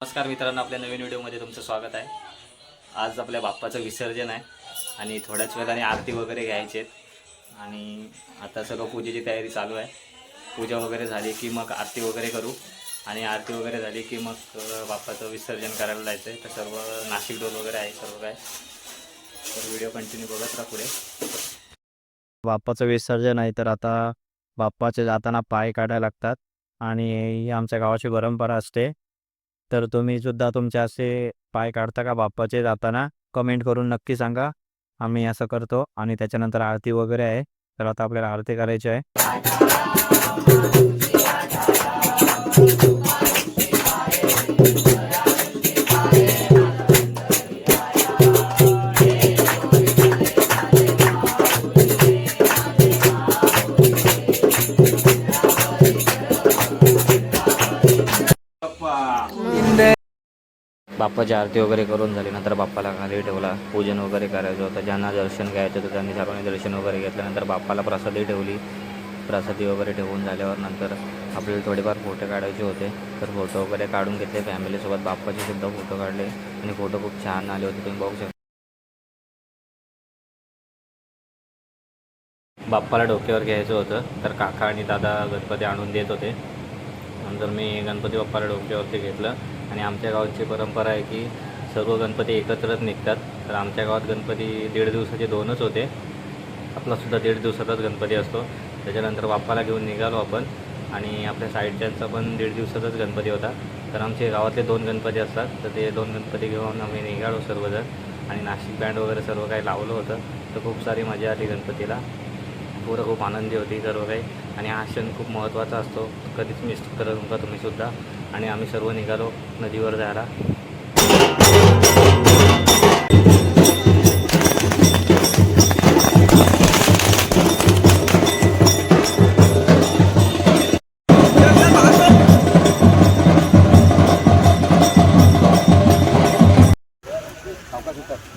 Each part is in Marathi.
नमस्कार मित्रांनो आपल्या नवीन व्हिडिओमध्ये तुमचं स्वागत आहे. आज आपल्या बाप्पाचं विसर्जन आहे आणि थोड्याच वेळाने आरती वगैरे घ्यायचे आहेत. आणि आता सर्व पूजेची तयारी चालू आहे. पूजा वगैरे झाली की मग आरती वगैरे करू. आणि आरती वगैरे झाली की मग बाप्पाचं विसर्जन करायला जायचं आहे तर सर्व नाशिक डोल वगैरे आहे सर्व काय. तर व्हिडिओ कंटिन्यू बघत राहा पुढे. बाप्पाचं विसर्जन आहे तर आता बाप्पाचे जाताना पाय काढायला लागतात. आणि ही आमच्या गावाची परंपरा असते तर तुम्ही सुद्धा तुमचे असे पाय काढता का बाप्पाचे जाताना? कमेंट करून नक्की सांगा. आम्ही असं करतो आणि त्याच्यानंतर आरती वगैरे आहे. तर आता आपल्याला आरती करायची आहे. बाप्पाची आरती वगैरे करून झाली. नंतर बाप्पाला खाली ठेवला. पूजन वगैरे करायचं होतं. ज्यांना दर्शन घ्यायचं होतं त्यांनी सर्वांनी दर्शन वगैरे घेतल्यानंतर बाप्पाला प्रसादी ठेवली. प्रसादी वगैरे ठेवून झाल्यावर नंतर आपल्याला थोडेफार फोटो काढायचे होते. तर फोटो वगैरे काढून घेतले. फॅमिलीसोबत बाप्पाचे सुद्धा फोटो काढले. आणि फोटो खूप छान आले होते. तुम्ही बघू शकता बाप्पाला डोक्यावर घ्यायचं होतं. तर काका आणि दादा गणपती आणून देत होते. नंतर मी गणपती बाप्पाला डोक्यावरती घेतलं. आणि आमच्या गावाची परंपरा आहे की सर्व गणपती एकत्रच निघतात. तर आमच्या गावात गणपती दीड दिवसाचे दोनच होते. आपलासुद्धा दीड दिवसाचाच गणपती असतो. त्याच्यानंतर बाप्पाला घेऊन निघालो आपण. आणि आपल्या साईडच्यांचा पण दीड दिवसाचाच गणपती होता. तर आमचे गावातले दोन गणपती असतात. तर ते दोन गणपती घेऊन आम्ही निघालो सर्वजण. आणि नाशिक बँड वगैरे सर्व काही लावलं होतं. तर खूप सारी मजा आली गणपतीला. पोरं खूप आनंदी होती सर्व काही. आणि हा क्षण खूप महत्त्वाचा असतो. कधीच मिस करत नका तुम्ही सुद्धा. आणि आम्ही सर्व निघालो नदीवर जायला.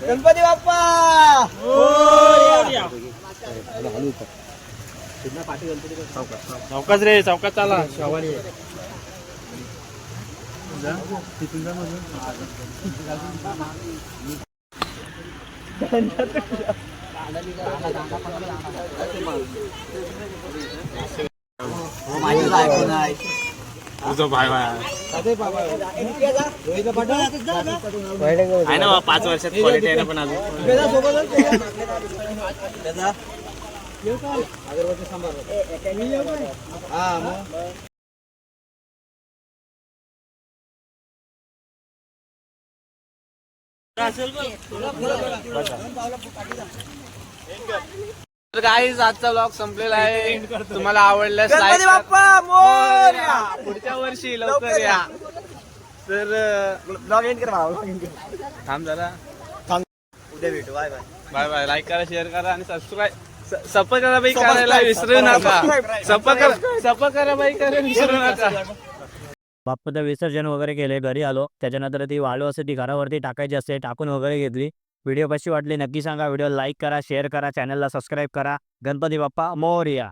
गणपती बाप्पा! चौकाच रे चौकात चाला. आहे. ना? पाच वर्षात क्वालिटी आहे ना पण अजून. हा मग तर काहीच आजचा ब्लॉग संपलेला आहे. तुम्हाला आवडल्यास करा. पुढच्या वर्षी लवकर या. तर ब्लॉग एंड कर थांब जरा. उद्या भेटू. Bye bye bye bye like करा शेअर करा आणि सबस्क्राईब सप करा बाई करायला विसरू नका. सप करा सप करा बाई करायला विसरू नका. बाप्पाचं विसर्जन वगैरे केले घरी आलो. त्याच्यानंतर ती वाळू असते ती घरावरती टाकायची असते टाकून वगैरे घेतली. व्हिडिओ कशी वाटली नक्की सांगा. व्हिडिओ लाईक करा शेअर करा चॅनलला सबस्क्राईब करा. गणपती बाप्पा मोरया.